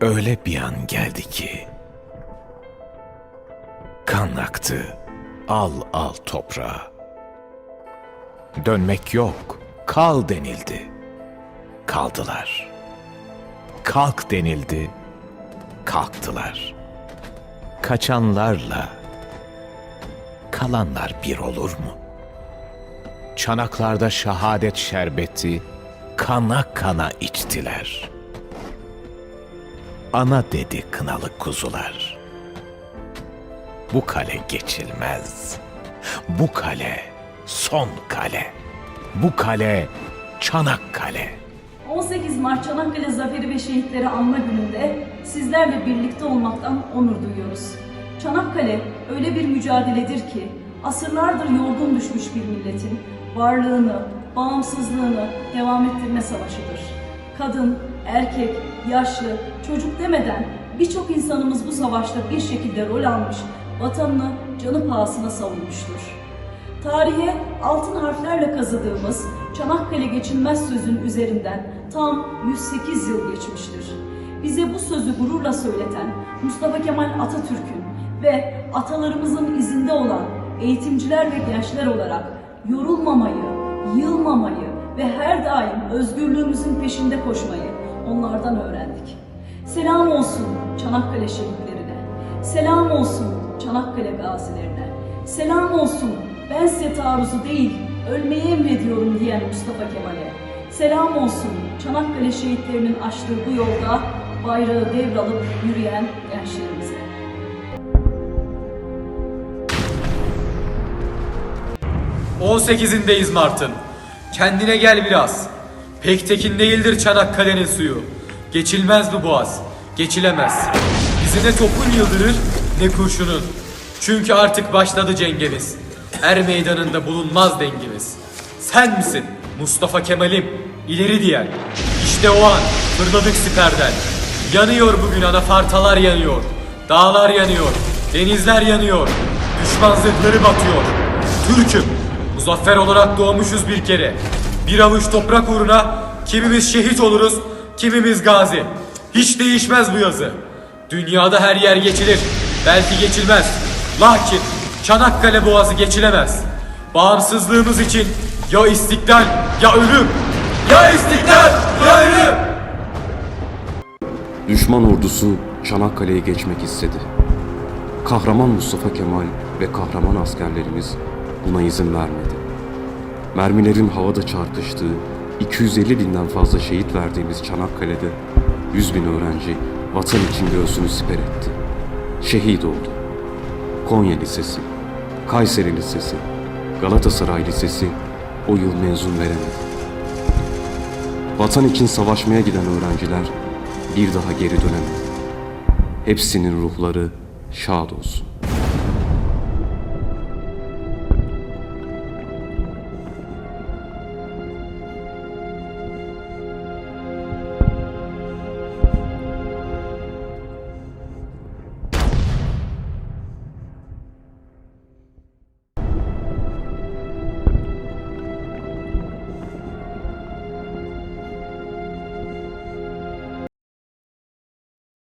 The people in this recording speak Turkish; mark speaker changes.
Speaker 1: Öyle bir an geldi ki kan aktı al al toprağa. Dönmek yok, kal denildi. Kaldılar. Kalk denildi, kalktılar. Kaçanlarla kalanlar bir olur mu? Çanaklarda şehadet şerbeti kana kana içtiler. Ana dedi kınalı kuzular. Bu kale geçilmez. Bu kale son kale. Bu kale Çanakkale.
Speaker 2: 18 Mart Çanakkale Zaferi ve Şehitleri Anma Günü'nde sizlerle birlikte olmaktan onur duyuyoruz. Çanakkale öyle bir mücadeledir ki asırlardır yorgun düşmüş bir milletin varlığını, bağımsızlığını devam ettirme savaşıdır. Kadın, erkek, yaşlı, çocuk demeden birçok insanımız bu savaşta bir şekilde rol almış, vatanını canı pahasına savunmuştur. Tarihe altın harflerle kazıdığımız Çanakkale geçilmez sözün üzerinden tam 108 yıl geçmiştir. Bize bu sözü gururla söyleten Mustafa Kemal Atatürk'ün ve atalarımızın izinde olan eğitimciler ve gençler olarak yorulmamayı, yılmamayı ve her daim özgürlüğümüzün peşinde koşmayı onlardan öğrendik. Selam olsun Çanakkale şehitlerine. Selam olsun Çanakkale gazilerine. Selam olsun ben size taarruzu değil ölmeyi emrediyorum diyen Mustafa Kemal'e. Selam olsun Çanakkale şehitlerinin açtığı bu yolda bayrağı devralıp yürüyen gençlerimize.
Speaker 3: — 18'indeyiz Mart'ın. Kendine gel biraz. Pek tekin değildir Çanakkale'nin suyu. Geçilmez bu boğaz. Geçilemez. Bizi ne topun yıldırır ne kurşunun. Çünkü artık başladı cengemiz. Er meydanında bulunmaz dengimiz. Sen misin Mustafa Kemal'im ileri diyen. İşte o an fırladık siperden. Yanıyor bugün anafartalar yanıyor. Dağlar yanıyor. Denizler yanıyor. Düşman zırhları batıyor. Türk'üm. Muzaffer olarak doğmuşuz bir kere. Bir avuç toprak uğruna kimimiz şehit oluruz, kimimiz gazi. Hiç değişmez bu yazı. Dünyada her yer geçilir. Belki geçilmez. Lakin Çanakkale Boğazı geçilemez. Bağımsızlığımız için ya istiklal ya ölüm. Ya istiklal ya ölüm.
Speaker 4: Düşman ordusu Çanakkale'ye geçmek istedi. Kahraman Mustafa Kemal ve kahraman askerlerimiz buna izin vermedi. Mermilerin havada çarpıştığı 250 binden fazla şehit verdiğimiz Çanakkale'de 100 bin öğrenci vatan için göğsünü siper etti. Şehit oldu. Konya Lisesi, Kayseri Lisesi, Galatasaray Lisesi o yıl mezun veremedi. Vatan için savaşmaya giden öğrenciler bir daha geri dönemedi. Hepsinin ruhları şad olsun.